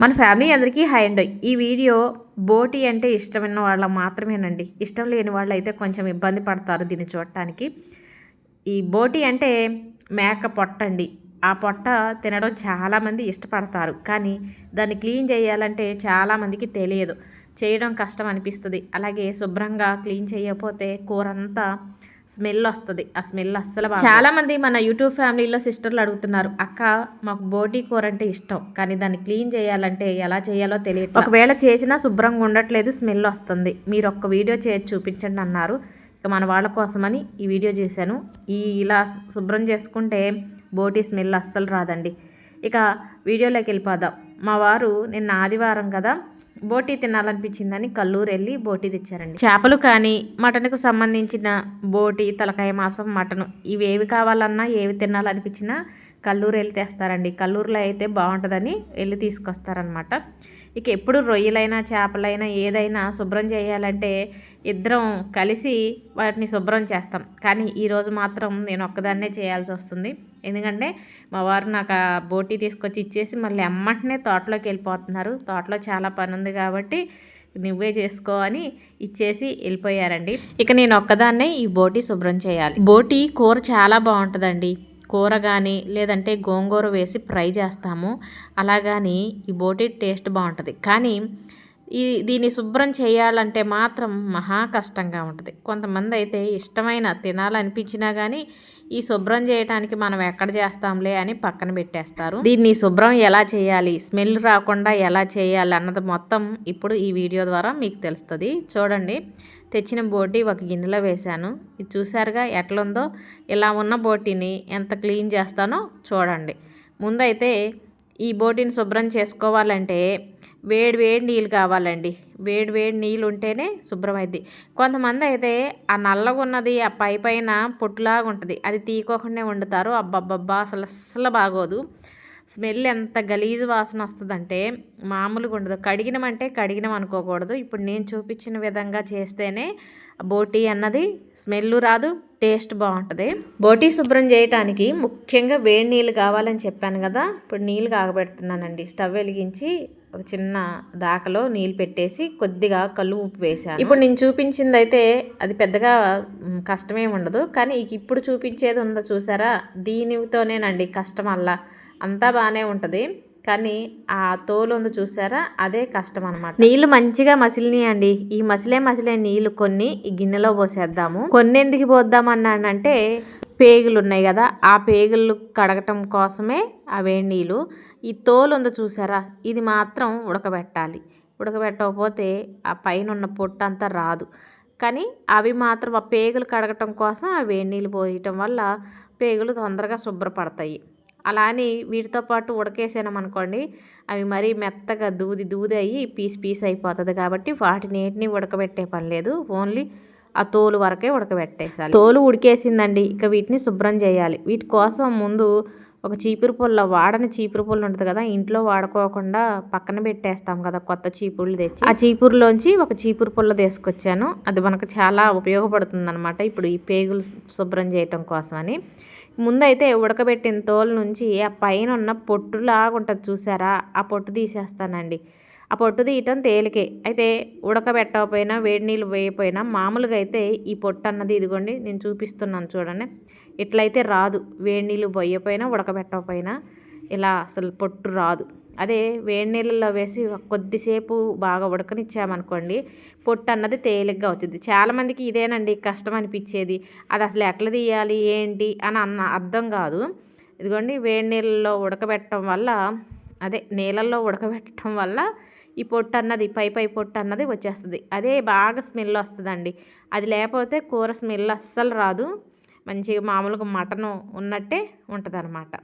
మన ఫ్యామిలీ అందరికీ high and. ఈ వీడియో బోటి అంటే ఇష్టమైన వాళ్ళ మాత్రమేనండి. ఇష్టం లేని వాళ్ళు అయితే కొంచెం ఇబ్బంది పడతారు దీన్ని చూడటానికి. ఈ బోటి అంటే మేక పొట్ట అండి. ఆ పొట్ట తినడం చాలామంది ఇష్టపడతారు. కానీ దాన్ని క్లీన్ చేయాలంటే చాలామందికి తెలియదు. చేయడం కష్టం అనిపిస్తుంది. అలాగే శుభ్రంగా క్లీన్ చేయకపోతే కూర అంతా స్మెల్ వస్తుంది. ఆ స్మెల్ అస్సలు చాలా మంది మన యూట్యూబ్ ఫ్యామిలీలో సిస్టర్లు అడుగుతున్నారు అక్క మాకు బోటీ కూర అంటే ఇష్టం కానీ దాన్ని క్లీన్ చేయాలంటే ఎలా చేయాలో తెలియదు ఒకవేళ చేసినా శుభ్రంగా ఉండట్లేదు స్మెల్ వస్తుంది. మీరు ఒక్క వీడియో చేసి చూపించండి అన్నారు. ఇక మన వాళ్ళ కోసమని ఈ వీడియో చేశాను. ఈ ఇలా శుభ్రం చేసుకుంటే బోటీ స్మెల్ అస్సలు రాదండి. ఇక వీడియోలోకి వెళ్ళిపోదాం. మా వారు నిన్న ఆదివారం కదా బోటీ తినాలనిపించిందని కల్లూరు వెళ్ళి బోటీ తెచ్చారండి. చేపలు కానీ మటన్కు సంబంధించిన బోటి తలకాయ మాసం మటన్ ఇవి ఏవి కావాలన్నా ఏవి తినాలనిపించినా కల్లూరు వెళ్ళి తెస్తారండి. కల్లూరులో అయితే బాగుంటుందని వెళ్ళి తీసుకొస్తారనమాట. ఇక ఎప్పుడు రొయ్యలైనా చేపలైనా ఏదైనా శుభ్రం చేయాలంటే ఇద్దరం కలిసి వాటిని శుభ్రం చేస్తాం. కానీ ఈరోజు మాత్రం నేను ఒక్కదాన్నే చేయాల్సి వస్తుంది. ఎందుకంటే మా వారు నాకు ఆ బోటీ తీసుకొచ్చి ఇచ్చేసి మళ్ళీ అమ్మంటనే తోటలోకి వెళ్ళిపోతున్నారు. తోటలో చాలా పని ఉంది కాబట్టి నువ్వే చేసుకో అని ఇచ్చేసి వెళ్ళిపోయారండి. ఇక నేను ఒక్కదాన్నే ఈ బోటీ శుభ్రం చేయాలి. బోటీ కూర చాలా బాగుంటుందండి. కూర కానీ లేదంటే గోంగూర వేసి ఫ్రై చేస్తాము. అలాగని ఈ బోటి టేస్ట్ బాగుంటుంది. కానీ ఈ దీన్ని శుభ్రం చేయాలంటే మాత్రం మహా కష్టంగా ఉంటుంది. కొంతమంది అయితే ఇష్టమైన తినాలనిపించినా కానీ ఈ శుభ్రం చేయడానికి మనం ఎక్కడ చేస్తాంలే అని పక్కన పెట్టేస్తారు. దీన్ని శుభ్రం ఎలా చేయాలి స్మెల్ రాకుండా ఎలా చేయాలి అన్నది మొత్తం ఇప్పుడు ఈ వీడియో ద్వారా మీకు తెలుస్తుంది. చూడండి తెచ్చిన బోటి ఒక గిన్నెలో వేశాను. ఇది చూసారుగా ఎట్లుందో ఇలా ఉన్న బోటిని ఎంత క్లీన్ చేస్తానో చూడండి. ముందైతే ఈ బోటిని శుభ్రం చేసుకోవాలంటే వేడి వేడి నీళ్ళు కావాలండి. వేడి వేడి నీళ్ళు ఉంటేనే శుభ్రమైద్ది. కొంతమంది అయితే ఆ నల్లగా ఉన్నది ఆ పై పైన పొట్టులాగా ఉంటుంది. అది తీకోకుండా వండుతారు. అబ్బబ్బబ్బా అసలు అస్సలు బాగోదు. స్మెల్ ఎంత గలీజు వాసన వస్తుందంటే మామూలుగా ఉండదు. కడిగినమంటే కడిగినం అనుకోకూడదు. ఇప్పుడు నేను చూపించిన విధంగా చేస్తేనే బోటీ అన్నది స్మెల్ రాదు టేస్ట్ బాగుంటుంది. బోటీ శుభ్రం చేయటానికి ముఖ్యంగా వేడి నీళ్ళు కావాలని చెప్పాను కదా ఇప్పుడు నీళ్ళు కాగబెడుతున్నానండి. స్టవ్ వెలిగించి ఒక చిన్న దాకలో నీళ్ళు పెట్టేసి కొద్దిగా కళ్ళు ఉప్పు వేసాను ఇప్పుడు నేను చూపించింది అయితే అది పెద్దగా కష్టమేమి ఉండదు. కానీ ఇప్పుడు చూపించేది ఉందో చూసారా? దీనితోనేనండి కష్టం అలా అంతా బాగానే ఉంటుంది. కానీ ఆ తోలు ఉంది చూసారా? అదే కష్టం అనమాట నీళ్ళు మంచిగా మసిలినాయండి. ఈ మసిలే మసిలే నీళ్ళు కొన్ని ఈ గిన్నెలో పోసేద్దాము. కొన్ని ఎందుకు పోద్దామన్నానంటే పేగులు ఉన్నాయి కదా ఆ పేగులు కడగటం కోసమే ఆ వేడి నీళ్ళు. ఈ తోలు ఉందో చూసారా? ఇది మాత్రం ఉడకబెట్టాలి. ఉడకబెట్టకపోతే ఆ పైన ఉన్న పొట్టు అంతా రాదు. కానీ అవి మాత్రం ఆ పేగులు కడగటం కోసం ఆ వేడి నీళ్ళు పోయటం వల్ల పేగులు తొందరగా శుభ్రపడతాయి. అలా అని వీటితో పాటు ఉడకేసామనుకోండి అవి మరీ మెత్తగా దూది దూది అయ్యి పీస్ పీస్ అయిపోతుంది కాబట్టి వాటిని ఉడకబెట్టే పని లేదు. ఓన్లీ ఆ తోలు వరకే ఉడకబెట్టేసాలి. తోలు ఉడికేసిందండి. ఇక వీటిని శుభ్రం చేయాలి. వీటి కోసం ముందు ఒక చీపురు పుల్ల వాడని చీపురు పుల్ల ఉంటుంది కదా ఇంట్లో వాడుకోకుండా పక్కన పెట్టేస్తాం కదా కొత్త చీపుర్లు తెచ్చి. ఆ చీపురులోంచి ఒక చీపురు పుల్ల తీసుకొచ్చాను. అది మనకు చాలా ఉపయోగపడుతుంది అనమాట ఇప్పుడు ఈ పేగులు శుభ్రం చేయటం కోసమని. ముందైతే ఉడకబెట్టిన తోలు నుంచి ఆ పైన ఉన్న పొట్టులాగా ఉంటుంది చూసారా? ఆ పొట్టు తీసేస్తానండి. ఆ పొట్టు తీయటం తేలికే. అయితే ఉడకబెట్టకపోయినా వేడి నీళ్ళు వేయపోయినా మామూలుగా అయితే ఈ పొట్టు అన్నది ఇదిగోండి నేను చూపిస్తున్నాను చూడండి. ఇట్లయితే రాదు. వేడి నీళ్ళు పోయకపోయినా ఉడకబెట్టకపోయినా ఇలా అసలు పొట్టు రాదు. అదే వేడి నీళ్ళల్లో వేసి కొద్దిసేపు బాగా ఉడకనిచ్చామనుకోండి పొట్టు అన్నది తేలిగ్గా వచ్చింది చాలామందికి ఇదేనండి కష్టం అనిపించేది. అది అసలు ఎట్లా తీయాలి? ఏంటి? అని అన్న అర్థం కాదు. ఇదిగోండి వేడి నీళ్ళల్లో ఉడకబెట్టడం వల్ల అదే నీళ్ళల్లో ఉడకబెట్టడం వల్ల ఈ పొట్టు అన్నది పై పై పొట్టు అన్నది వచ్చేస్తుంది. అదే బాగా స్మెల్ వస్తుందండి. అది లేకపోతే కూర స్మెల్ అస్సలు రాదు. మంచిగా మామూలుగా మటను ఉన్నట్టే ఉంటుంది అన్నమాట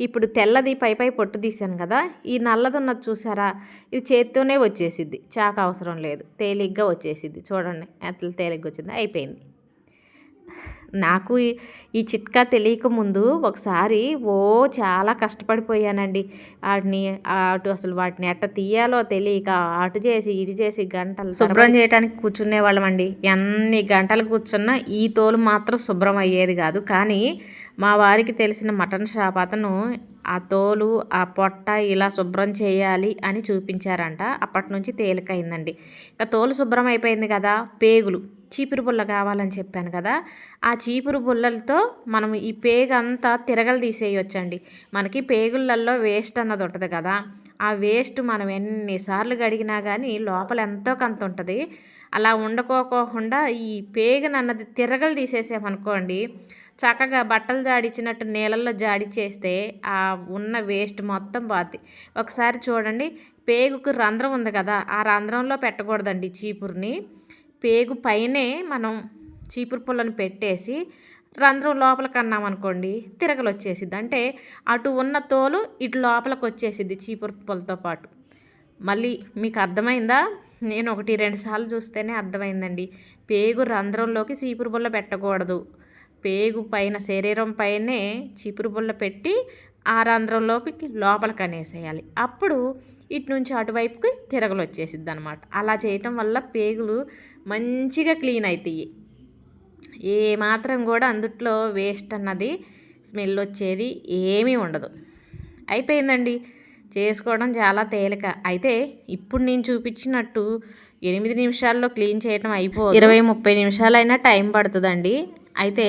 ఇప్పుడు తెల్లది పై పై పొట్టు తీసాను కదా ఈ నల్లది ఉన్నది చూసారా? ఇది చేత్తోనే వచ్చేసిద్ది. చాక అవసరం లేదు. తేలిగ్గా వచ్చేసిద్ది. చూడండి ఎంత తేలిగ్గా వచ్చింది? అయిపోయింది. నాకు ఈ చిట్కా తెలియక ముందు ఒకసారి ఓ చాలా కష్టపడిపోయానండి. వాటిని అటు అసలు వాటిని ఎట్ట తీయాలో తెలియక అటు చేసి ఇటు చేసి గంటలు శుభ్రం చేయడానికి కూర్చునే వాళ్ళమండి ఎన్ని గంటలు కూర్చున్నా ఈ తోలు మాత్రం శుభ్రం అయ్యేది కాదు. కానీ మా వారికి తెలిసిన మటన్ షాప్ అతను ఆ తోలు ఆ పొట్ట ఇలా శుభ్రం చేయాలి అని చూపించారంట. అప్పటి నుంచి తేలికైందండి. ఇక తోలు శుభ్రం అయిపోయింది కదా పేగులు చీపురు బుల్ల కావాలని చెప్పాను కదా ఆ చీపురు బుల్లలతో మనం ఈ పేగంతా తిరగలు తీసేయొచ్చండి. మనకి పేగులల్లో వేస్ట్ అన్నది ఉంటుంది కదా. ఆ వేస్ట్ మనం ఎన్నిసార్లు గడిగినా కానీ లోపల ఎంతో కంత ఉంటుంది. అలా ఉండకోకుండా ఈ పేగను అన్నది తిరగలు తీసేసామనుకోండి చక్కగా బట్టలు జాడిచ్చినట్టు నీళ్ళల్లో జాడి చేస్తే ఆ ఉన్న వేస్ట్ మొత్తం పోతుంది ఒకసారి చూడండి పేగుకు రంధ్రం ఉంది కదా ఆ రంధ్రంలో పెట్టకూడదండి చీపురుని. పేగు పైనే మనం చీపురు పుల్లను పెట్టేసి రంధ్రం లోపలికి అన్నామనుకోండి తిరగలు వచ్చేసిద్ది అంటే అటు ఉన్న తోలు ఇటు లోపలికి వచ్చేసిద్ది చీపురు పుల్లతో పాటు. మళ్ళీ మీకు అర్థమైందా నేను ఒకటి రెండు సార్లు చూస్తేనే అర్థమైందండి. పేగు రంధ్రంలోకి చీపురు బుల్ల పెట్టకూడదు. పేగు పైన శరీరం పైనే చీపురు బుల్ల పెట్టి ఆ రంధ్రంలోకి లోపలికి అనేసేయాలి అప్పుడు ఇటు నుంచి అటువైపుకి తిరగలు వచ్చేసిద్ది అనమాట అలా చేయటం వల్ల పేగులు మంచిగా క్లీన్ అవుతాయి ఏ మాత్రం కూడా అందుట్లో వేస్ట్ అన్నది స్మెల్ వచ్చేది ఏమీ ఉండదు. అయిపోయిందండి. చేసుకోవడం చాలా తేలిక. అయితే ఇప్పుడు నేను చూపించినట్టు ఎనిమిది నిమిషాల్లో క్లీన్ చేయడం అయిపో ఇరవై ముప్పై నిమిషాలైనా టైం పడుతుందండి. అయితే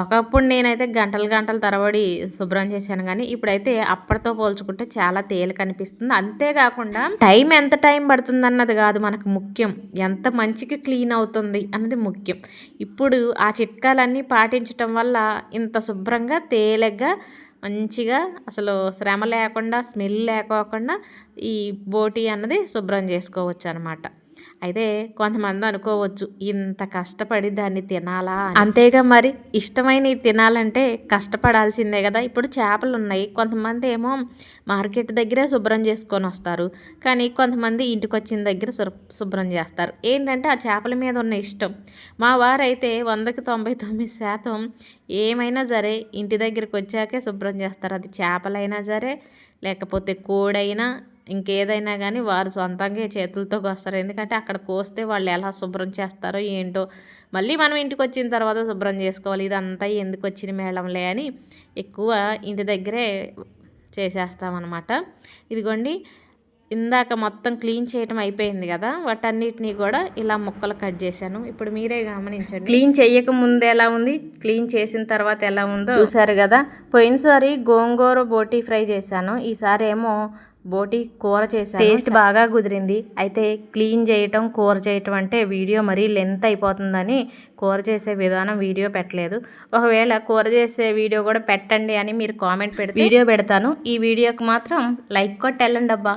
ఒకప్పుడు నేనైతే గంటలు గంటల తరబడి శుభ్రం చేశాను కానీ ఇప్పుడైతే అప్పటితో పోల్చుకుంటే చాలా తేలిక అనిపిస్తుంది. అంతేకాకుండా టైం ఎంత టైం పడుతుంది అన్నది కాదు మనకు ముఖ్యం. ఎంత మంచిగా క్లీన్ అవుతుంది అన్నది ముఖ్యం. ఇప్పుడు ఆ చిట్కాలన్నీ పాటించటం వల్ల ఇంత శుభ్రంగా తేలిగ్గా మంచిగా అసలు శ్రమ లేకుండా స్మెల్ లేకోకుండా ఈ బోటీ అన్నది శుభ్రం చేసుకోవచ్చు అనమాట అయితే కొంతమంది అనుకోవచ్చు ఇంత కష్టపడి దాన్ని తినాలా అంతేగా మరి ఇష్టమైనవి తినాలంటే కష్టపడాల్సిందే కదా. ఇప్పుడు చేపలు ఉన్నాయి కొంతమంది ఏమో మార్కెట్ దగ్గరే శుభ్రం చేసుకొని వస్తారు కానీ కొంతమంది ఇంటికి వచ్చిన దగ్గర శుభ్రం చేస్తారు. ఏంటంటే ఆ చేపల మీద ఉన్న ఇష్టం. మా వారైతే వందకి తొంభై తొమ్మిది శాతం ఏమైనా సరే ఇంటి దగ్గరికి వచ్చాకే శుభ్రం చేస్తారు. అది చేపలైనా సరే లేకపోతే కోడైనా ఇంకేదైనా కానీ వారు సొంతంగా చేతులతో కోస్తారు. ఎందుకంటే అక్కడ కోస్తే వాళ్ళు ఎలా శుభ్రం చేస్తారో ఏంటో మళ్ళీ మనం ఇంటికి వచ్చిన తర్వాత శుభ్రం చేసుకోవాలి. ఇదంతా ఎందుకు వచ్చిన మేళంలే అని ఎక్కువ ఇంటి దగ్గరే చేసేస్తామన్నమాట. ఇదిగోండి ఇందాక మొత్తం క్లీన్ చేయటం అయిపోయింది కదా వాటన్నిటిని కూడా ఇలా ముక్కలు కట్ చేశాను. ఇప్పుడు మీరే గమనించండి. క్లీన్ చేయక ముందు ఎలా ఉంది? క్లీన్ చేసిన తర్వాత ఎలా ఉందో. చూసారు కదా పోయినసారి గోంగూర బోటీ ఫ్రై చేశాను. ఈసారి ఏమో బోటి కూర చేశాను. టేస్ట్ బాగా కుదిరింది. అయితే క్లీన్ చేయటం కూర చేయటం అంటే వీడియో మరీ లెంత్ అయిపోతుందని కూర చేసే విధానం వీడియో పెట్టలేదు. ఒకవేళ కూర చేసే వీడియో కూడా పెట్టండి అని మీరు కామెంట్ పెడితే వీడియో పెడతాను. ఈ వీడియోకి మాత్రం లైక్ కొట్టి వెళ్ళండి అబ్బా